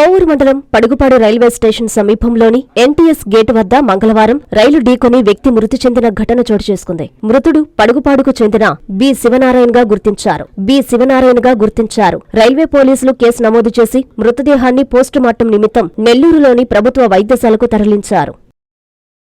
కోవూరు మండలం Padugupadu railway station సమీపంలోని NTS gate వద్ద మంగళవారం రైలు ఢీకొని వ్యక్తి మృతి చెందిన ఘటన చోటు చేసుకుంది. మృతుడు పడుగుపాడుకు చెందిన బి. శివనారాయణ గా గుర్తించారు. బి. శివనారాయణ గా గుర్తించారు. రైల్వే పోలీసులు కేసు నమోదు చేసి మృతదేహాన్ని పోస్టుమార్టం నిమిత్తం నెల్లూరులోని ప్రభుత్వ వైద్యశాలకు తరలించారు.